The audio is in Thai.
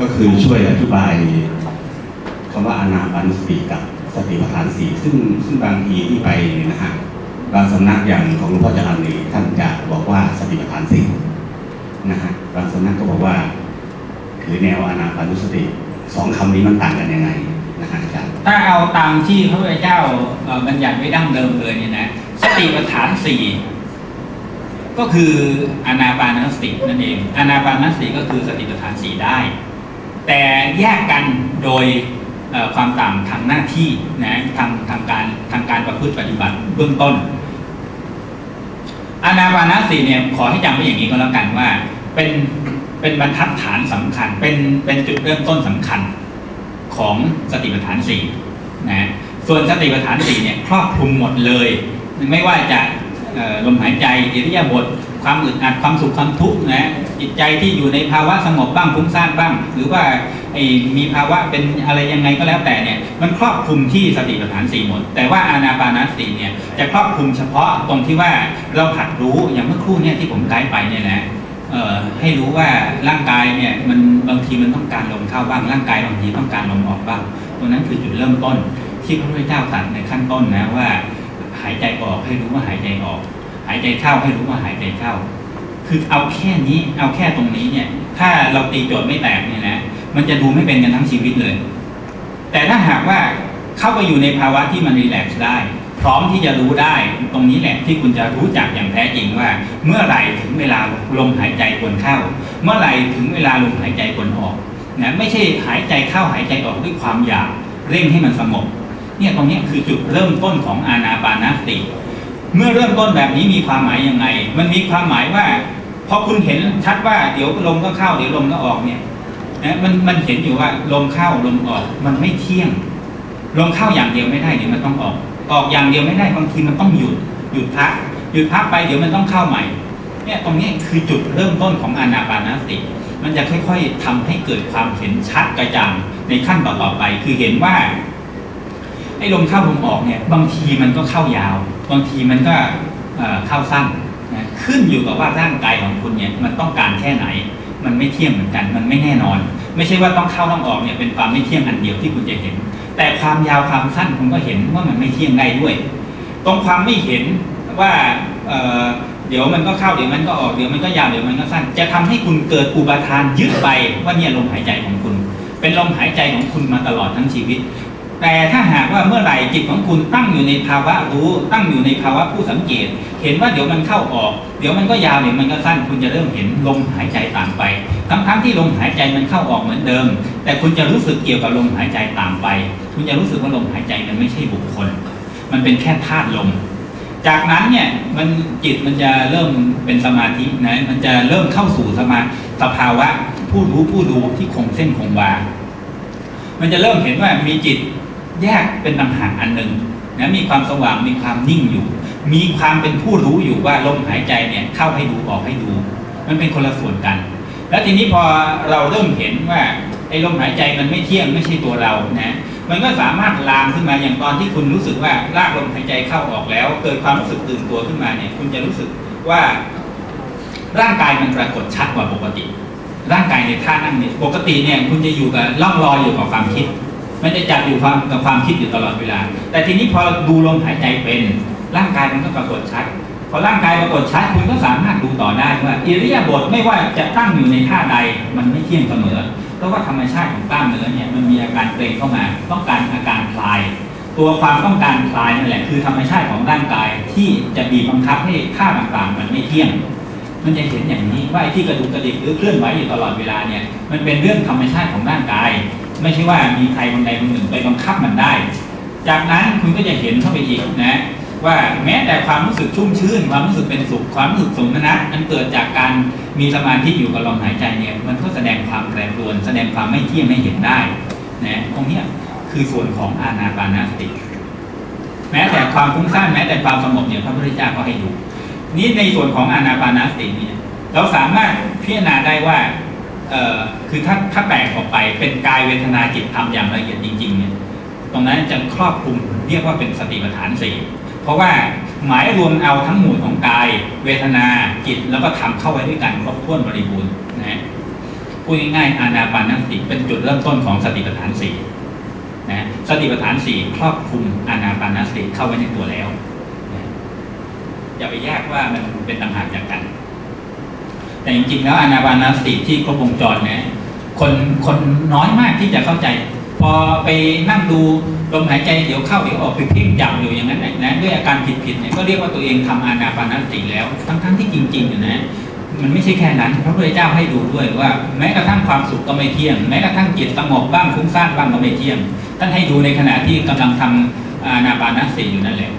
ก็คือช่วยอธิบายคำว่าอานาปานสติกับสติปัฏฐานสี่ซึ่งซึ่งบางทีที่ไปนะฮะบางสำนักอย่างของหลวงพ่อจรัญนี่ท่านจะบอกว่าสติปัฏฐานสี่นะฮะบางสำนักก็บอกว่า คือแนวอานาปานุสติสองคำนี้มันต่างกันยังไงนะฮะอาจารย์ถ้าเอาตามที่พระพุทธเจ้าบัญญัติไว้ดั้งเดิมเลยเนี่ยนะสติปัฏฐานสี่ก็คืออานาปานสตินั่นเองอานาปานสติก็คือสติปัฏฐานสี่ได้ แต่แยกกันโดยความต่างทางหน้าที่นะทางทางการทางการประพฤติปฏิบัติเบื้องต้น อานาปานสติเนี่ยขอให้จำไว้อย่างนี้ก็แล้วกันว่า เป็นเป็นบรรทัดฐานสำคัญ เป็นเป็นจุดเริ่มต้นสำคัญของสติปัฏฐานสี่นะส่วนสติปัฏฐานสี่เนี่ยครอบคลุมหมดเลย ไม่ว่าจะลมหายใจอิริยาบถความอึดอัดความสุขความทุกข์นะ จิตใจที่อยู่ในภาวะสงบบ้างฟุ้งซ่านบ้าง หรือว่ามีภาวะเป็นอะไรยังไงก็แล้วแต่เนี่ยมันครอบคลุมที่สติปัฏฐานสี่หมด แต่ว่าอานาปานสติเนี่ยจะครอบคลุมเฉพาะตรงที่ว่าเราหัดรู้อย่างเมื่อครู่เนี่ยที่ผมไกด์ไปเนี่ยนะให้รู้ว่าร่างกายเนี่ยมันบางทีมันต้องการลมเข้าบ้างร่างกายบางทีต้องการลมออกบ้างตรงนั้นคือจุดเริ่มต้นที่พระพุทธเจ้าตรัสในขั้นต้นนะว่า หายใจออกให้รู้ว่าหายใจออก หายใจเข้าให้รู้ว่าหายใจเข้า คือเอาแค่นี้เอาแค่ตรงนี้เนี่ย ถ้าเราตีโจทย์ไม่แตกเนี่ยนะมันจะดูไม่เป็นกันทั้งชีวิตเลย แต่ถ้าหากว่าเข้าไปอยู่ในภาวะที่มันรีแลกซ์ได้ พร้อมที่จะรู้ได้ตรงนี้แหละที่คุณจะรู้จักอย่างแท้จริงว่า เมื่อไหร่ถึงเวลาลมหายใจควรเข้า เมื่อไหร่ถึงเวลาลมหายใจควรออกนะไม่ใช่หายใจเข้าหายใจออกด้วยความอยากเร่งให้มันสงบเนี่ยตรงนี้คือจุดเริ่มต้นของอานาปานสติ เมื่อเริ่มต้นแบบนี้มีความหมายยังไง มันมีความหมายว่า พอคุณเห็นชัดว่าเดี๋ยวลมก็เข้าเดี๋ยวลมก็ออกเนี่ยนะมันมันเห็นอยู่ว่าลมเข้าลมออกมันไม่เที่ยง ลมเข้าอย่างเดียวไม่ได้เดี๋ยวมันต้องออก ออกอย่างเดียวไม่ได้บางทีมันต้องหยุดหยุดพักหยุดพักไปเดี๋ยวมันต้องเข้าใหม่เนี่ยตรงนี้คือจุดเริ่มต้นของอานาปานสติ มันจะค่อยๆทำให้เกิดความเห็นชัดกระจ่างในขั้นต่อๆไป คือเห็นว่าไอ้ลมเข้าลมออกเนี่ยบางทีมันก็เข้ายาว บางทีมันก็เข้าสั้น นะขึ้นอยู่กับว่าร่างกายของคุณเนี่ยมันต้องการแค่ไหน มันไม่เที่ยงเหมือนกัน มันไม่แน่นอน ไม่ใช่ว่าต้องเข้าต้องออกเนี่ยเป็นความไม่เที่ยงอันเดียวที่คุณจะเห็น แต่ความยาวความสั้นคุณก็เห็นว่ามันไม่เที่ยงได้ด้วย ตรงความไม่เห็นว่าเเดี๋ยวมันก็เข้าเดี๋ยวมันก็ออกเดี๋ยวมันก็ยาวเดี๋ยวมันก็สั้น จะทำให้คุณเกิดอุปทานยึดไปว่าเนี่ยลมหายใจของคุณ เป็นลมหายใจของคุณมาตลอดทั้งชีวิต แต่ถ้าหากว่าเมื่อไหร่จิตของคุณตั้งอยู่ในภาวะรู้ ตั้งอยู่ในภาวะผู้สังเกต เห็นว่าเดี๋ยวมันเข้าออก เดี๋ยวมันก็ยาวเดี๋ยวมันก็สั้น คุณจะเริ่มเห็นลมหายใจต่างไปทั้งๆที่ลมหายใจมันเข้าออกเหมือนเดิม แต่คุณจะรู้สึกเกี่ยวกับลมหายใจต่างไป คุณจะรู้สึกว่าลมหายใจมันไม่ใช่บุคคล มันเป็นแค่ธาตุลม จากนั้นเนี่ยมันจิตมันจะเริ่มเป็นสมาธินะมันจะเริ่มเข้าสู่สมาสภาวะผู้รู้ผู้ดูที่คงเส้นคงวา มันจะเริ่มเห็นว่ามีจิต แยกเป็นต่างหากอันหนึ่งนะมีความสว่างมีความนิ่งอยู่ มีความเป็นผู้รู้อยู่ว่าลมหายใจเนี่ยเข้าให้ดูออกให้ดู มันเป็นคนละส่วนกัน แล้วทีนี้พอเราเริ่มเห็นว่าไอ้ลมหายใจมันไม่เที่ยงไม่ใช่ตัวเรานะมันก็สามารถลามขึ้นมาอย่างตอนที่คุณรู้สึกว่าลากลมหายใจเข้าออกแล้ว เกิดความรู้สึกตื่นตัวขึ้นมาเนี่ยคุณจะรู้สึกว่าร่างกายมันปรากฏชัดกว่าปกติ ร่างกายในท่านั่งเนี่ยปกติเนี่ยคุณจะอยู่กับล่องลอยอยู่กับความคิด มันจะจับอยู่ความกับความคิดอยู่ตลอดเวลา แต่ทีนี้พอดูลมหายใจเป็น ร่างกายมันก็ปรากฏชัด พอร่างกายปรากฏชัดคุณก็สามารถดูต่อได้ว่าอิริยาบถไม่ว่าจะตั้งอยู่ในท่าใดมันไม่เที่ยงเสมอ เพราะว่าธรรมชาติของกล้ามเนื้อเนี่ยมันมีอาการเกร็งเข้ามา ต้องการอาการคลาย ตัวความต้องการคลายนั่นแหละคือธรรมชาติของร่างกายที่จะบีบบังคับให้ท่าต่างๆ มันไม่เที่ยงมันจะเห็นอย่างนี้ว่าที่กระดุกกระดิกหรือเคลื่อนไหวอยู่ตลอดเวลาเนี่ยมันเป็นเรื่องธรรมชาติของร่างกาย ไม่ใช่ว่ามีใครคนใดคนหนึ่งไปบังคับมันได้ จากนั้นคุณก็จะเห็นเข้าไปอีกนะว่าแม้แต่ความรู้สึกชุ่มชื่น ความรู้สึกเป็นสุข ความรู้สึกสมนัตมันเกิดจากการมีสมาธิอยู่กับลมหายใจเนี่ยมันก็แสดงความแปรปรวน แสดงความไม่เที่ยงให้เห็นได้นะตรงนี้คือส่วนของอานาปานสติ แม้แต่ความฟุ้งซ่านแม้แต่ความสงบเนี่ยพระพุทธเจ้าก็ให้ดูนี่ในส่วนของอานาปานสติเนี่ยเราสามารถพิจารณาได้ว่า คือถ้าถ้าแตกออกไปเป็นกายเวทนาจิตธรรมอย่างละเอียดจริงๆเนี่ยตรงนั้นจะครอบคลุมเรียกว่าเป็นสติปัฏฐานสี่เพราะว่าหมายรวมเอาทั้งหมดของกาย เวทนาจิตแล้วก็ธรรมเข้าไว้ด้วยกันครบถ้วนบริบูรณ์นะพูดง่ายๆอานาปานสติเป็นจุดเริ่มต้นของสติปัฏฐานสี่นะสติปัฏฐานสี่ครอบคลุมอานาปานสติเข้าไว้ในตัวแล้วนะอย่าไปแยกว่ามันเป็นต่างหากจากกัน แต่จริงๆแล้วอนาปานสติที่ครบวงจรเนี่ยคนคนน้อยมากที่จะเข้าใจ พอไปนั่งดูลมหายใจเดี๋ยวเข้าเดี๋ยวออกไปเพ่งจับอยู่อย่างนั้นนะนะด้วยอาการผิดๆเนี่ยก็เรียกว่าตัวเองทำอานาปานสติแล้ว ทั้งๆที่จริงๆอยู่นะมันไม่ใช่แค่นั้น พระพุทธเจ้าให้ดูด้วยว่า แม้กระทั่งความสุขก็ไม่เที่ยง แม้กระทั่งจิตสงบบ้างฟุ้งซ่านบ้างก็ไม่เที่ยงท่านให้ดูในขณะที่กำลังทำอานาปานสติอยู่นั่นแหละ